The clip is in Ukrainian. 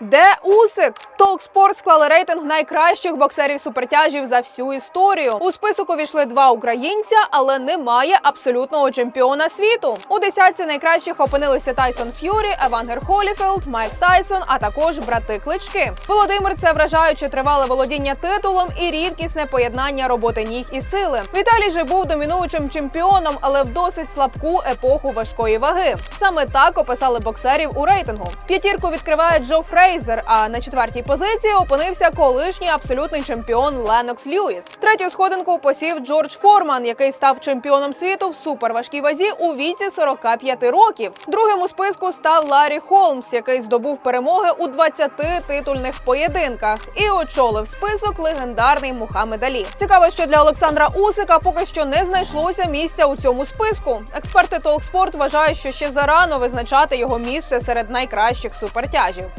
Де Усик? Толкспорт склали рейтинг найкращих боксерів супертяжів за всю історію. У список увійшли два українця, але немає абсолютного чемпіона світу. У десятці найкращих опинилися Тайсон Ф'юрі, Евангер Холіфілд, Майк Тайсон, а також брати Клички. Володимир це вражаюче тривале володіння титулом і рідкісне поєднання роботи ніг і сили. Віталій же був домінуючим чемпіоном, але в досить слабку епоху важкої ваги. Саме так описали боксерів у рейтингу. П'ятірку відкриває Джо Фрейзер. А на четвертій позиції опинився колишній абсолютний чемпіон Ленокс Льюіс. Третю сходинку посів Джордж Форман, який став чемпіоном світу в суперважкій вазі у віці 45 років. Другим у списку став Ларі Холмс, який здобув перемоги у 20 титульних поєдинках, і очолив список легендарний Мухаммед Алі. Цікаво, що для Олександра Усика поки що не знайшлося місця у цьому списку. Експерти Толкспорт вважають, що ще зарано визначати його місце серед найкращих супертяжів.